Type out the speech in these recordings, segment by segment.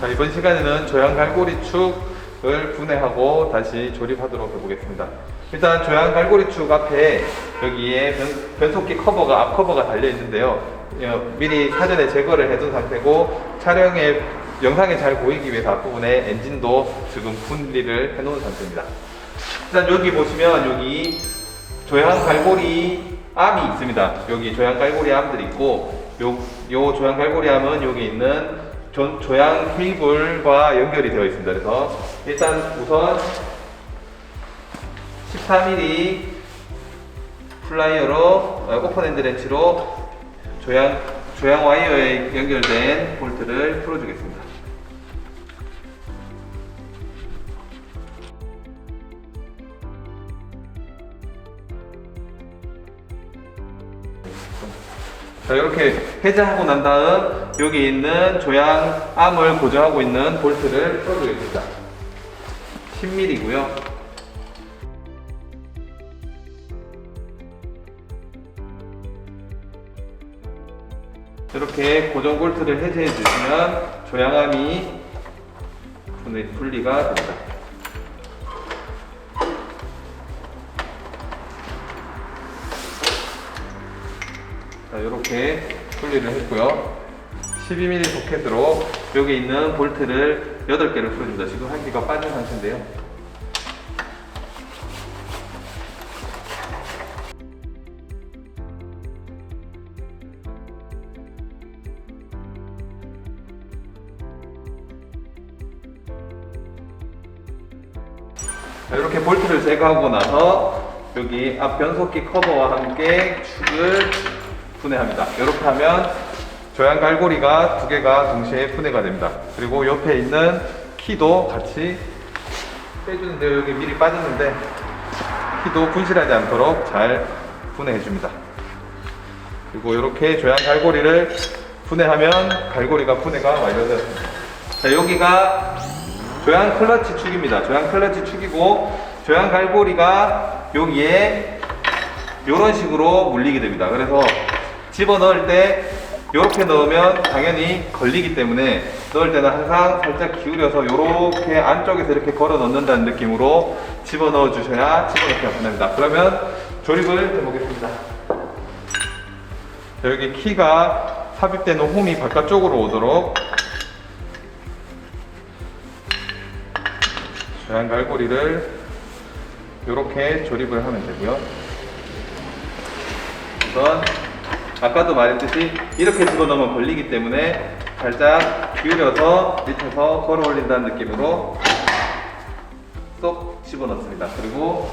자, 이번 시간에는 조향 갈고리 축을 분해하고 다시 조립하도록 해보겠습니다. 일단 조향 갈고리 축 앞에 여기에 변, 변속기 커버가 앞 커버가 달려 있는데요. 어, 미리 사전에 제거를 해둔 상태고 촬영에 영상에 잘 보이기 위해서 앞부분에 엔진도 지금 분리를 해놓은 상태입니다. 일단 여기 보시면 여기 조향 갈고리 암이 있습니다. 여기 조향 갈고리 암들이 있고 요, 요 조향 갈고리 암은 여기 있는 조, 조향 케이블과 연결이 되어 있습니다. 그래서 일단 우선 14mm 플라이어로 어, 오픈핸드 렌치로 조향 조향 와이어에 연결된 볼트를 풀어주겠습니다. 자 이렇게 해제하고 난 다음 여기 있는 조향 암을 고정하고 있는 볼트를 풀어주겠습니다. 10mm고요. 이렇게 고정 볼트를 해제해 주시면 조향암이 분해- 분리가 됩니다. 이렇게 분리를 했고요. 12mm 소켓으로 여기 있는 볼트를 8개를 풀어줍니다. 지금 한 개가 빠진 상태인데요. 자, 이렇게 볼트를 제거하고 나서 여기 앞 변속기 커버와 함께 축을 분해합니다. 이렇게 하면 조향 갈고리가 두 개가 동시에 분해가 됩니다. 그리고 옆에 있는 키도 같이 빼주는데 여기 미리 빠졌는데 키도 분실하지 않도록 잘 분해해 줍니다. 그리고 이렇게 조향 갈고리를 분해하면 갈고리가 분해가 완료되었습니다. 자 여기가 조향 클러치 축입니다. 조향 클러치 축이고 조향 갈고리가 여기에 이런 식으로 물리게 됩니다. 그래서 집어 넣을 때 이렇게 넣으면 당연히 걸리기 때문에 넣을 때는 항상 살짝 기울여서 이렇게 안쪽에서 이렇게 걸어 넣는다는 느낌으로 집어 넣어 주셔야 집어 넣기가 편합니다. 그러면 조립을 해보겠습니다. 자, 여기 키가 삽입되는 홈이 바깥쪽으로 오도록 조향 갈고리를 이렇게 조립을 하면 되고요. 우선 아까도 말했듯이 이렇게 집어넣으면 걸리기 때문에 살짝 기울여서 밑에서 걸어 올린다는 느낌으로 쏙 집어넣습니다. 그리고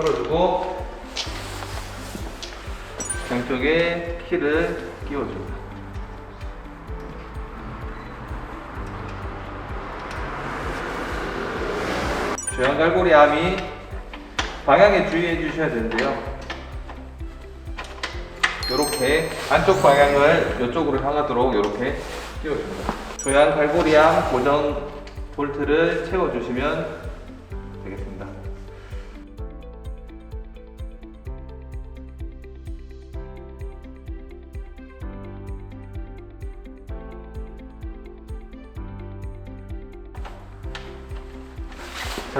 걸어주고 양쪽에 키를 끼워줍니다. 조향 갈고리 암이 방향에 주의해 주셔야 되는데요. 이렇게 안쪽 방향을 이쪽으로 향하도록 이렇게 끼워줍니다. 조향 갈고리 암 고정 볼트를 채워주시면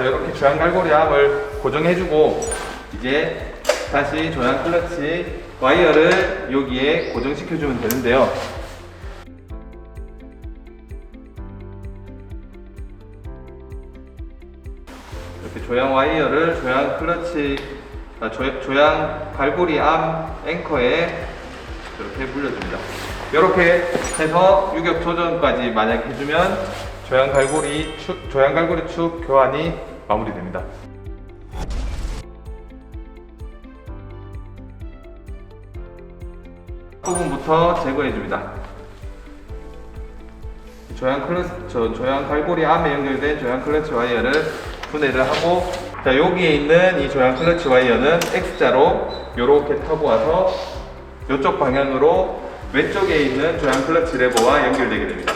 자 이렇게 조향 갈고리 암을 고정해주고 이제 다시 조향 클러치 와이어를 여기에 고정시켜주면 되는데요. 이렇게 조향 와이어를 조향 클러치 아, 조, 조향 갈고리 암 앵커에 이렇게 물려줍니다. 이렇게 해서 유격 조정까지 만약 해주면 조향 갈고리 축 조향 갈고리 축 교환이 마무리됩니다. 부분부터 제거해 줍니다. 조향 클러치, 저 조향 갈고리 암에 연결된 조향 클러치 와이어를 분해를 하고 자 여기에 있는 이 조향 클러치 와이어는 X자로 이렇게 타고 와서 이쪽 방향으로 왼쪽에 있는 조향 클러치 레버와 연결되게 됩니다.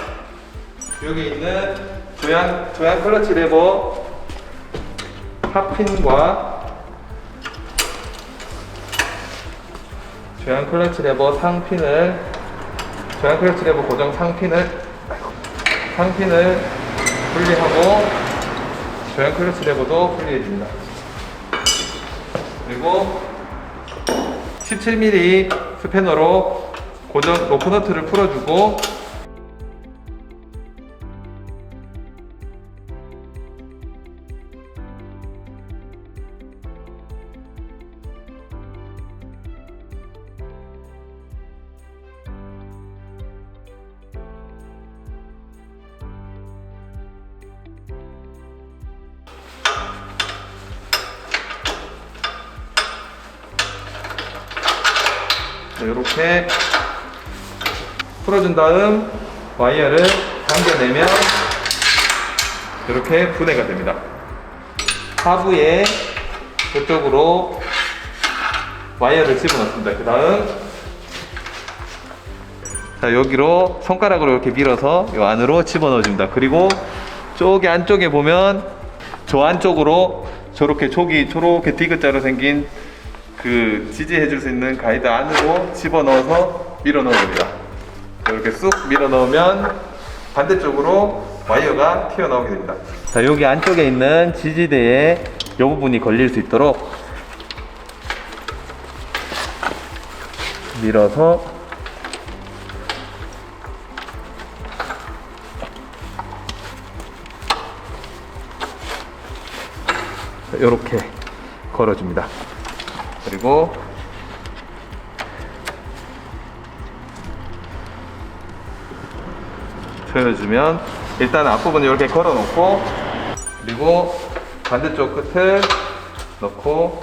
여기 있는 조향 조향 클러치 레버 팝핀과 조향 클러치 레버 상핀을 조향 클러치 레버 고정 상핀을 상핀을 분리하고 조향 클러치 레버도 분리해줍니다. 그리고 17mm 스패너로 고정 로프너트를 풀어주고 이렇게 풀어준 다음 와이어를 당겨내면 이렇게 분해가 됩니다. 하부에 이쪽으로 와이어를 집어넣습니다. 그 다음 자 여기로 손가락으로 이렇게 밀어서 이 안으로 집어넣어줍니다. 그리고 저기 안쪽에 보면 저 안쪽으로 저렇게 촉이 저렇게 디귿자로 생긴 그 지지해 줄 수 있는 가이드 안으로 집어넣어서 밀어 넣어줍니다. 이렇게 쑥 밀어 넣으면 반대쪽으로 와이어가 튀어나오게 됩니다. 자, 여기 안쪽에 있는 지지대에 이 부분이 걸릴 수 있도록 밀어서 이렇게 걸어줍니다. 그리고 틀어주면 일단 앞부분 이렇게 걸어 놓고 그리고 반대쪽 끝을 넣고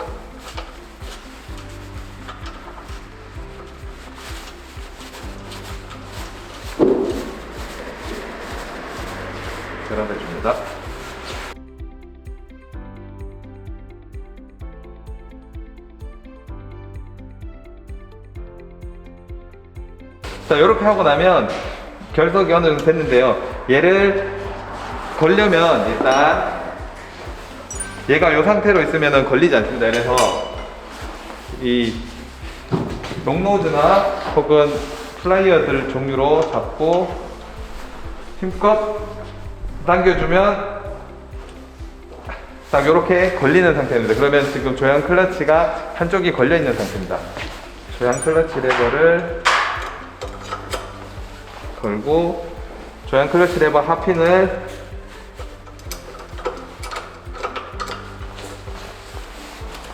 자, 이렇게 하고 나면 결석이 어느 정도 됐는데요. 얘를 걸려면 일단 얘가 이 상태로 있으면 걸리지 않습니다. 그래서 이 용노즈나 혹은 플라이어들 종류로 잡고 힘껏 당겨주면 딱 이렇게 걸리는 상태입니다. 그러면 지금 조향 클러치가 한쪽이 걸려 있는 상태입니다. 조향 클러치 레버를 걸고 조향 클러치 레버 하핀을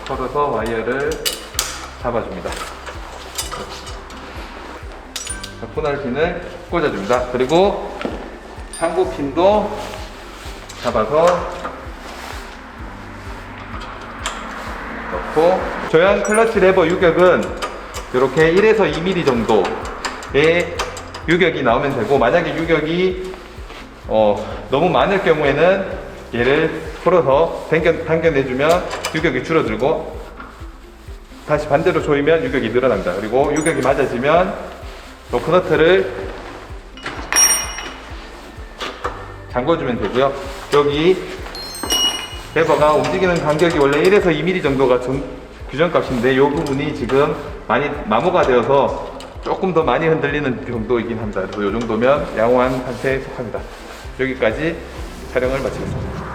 걸어서 와이어를 잡아줍니다. 자, 코날핀을 꽂아줍니다. 그리고 상부핀도 잡아서 넣고 조향 클러치 레버 유격은 이렇게 1에서 2mm 정도의 유격이 나오면 되고 만약에 유격이 어, 너무 많을 경우에는 얘를 풀어서 당겨, 당겨내주면 유격이 줄어들고 다시 반대로 조이면 유격이 늘어납니다. 그리고 유격이 맞아지면 로크 너트를 잠궈주면 되고요. 여기 레버가 움직이는 간격이 원래 1에서 2mm 정도가 정- 규정값인데 이 부분이 지금 많이 마모가 되어서 조금 더 많이 흔들리는 정도이긴 합니다. 그래서 이 정도면 양호한 상태에 속합니다. 여기까지 촬영을 마치겠습니다.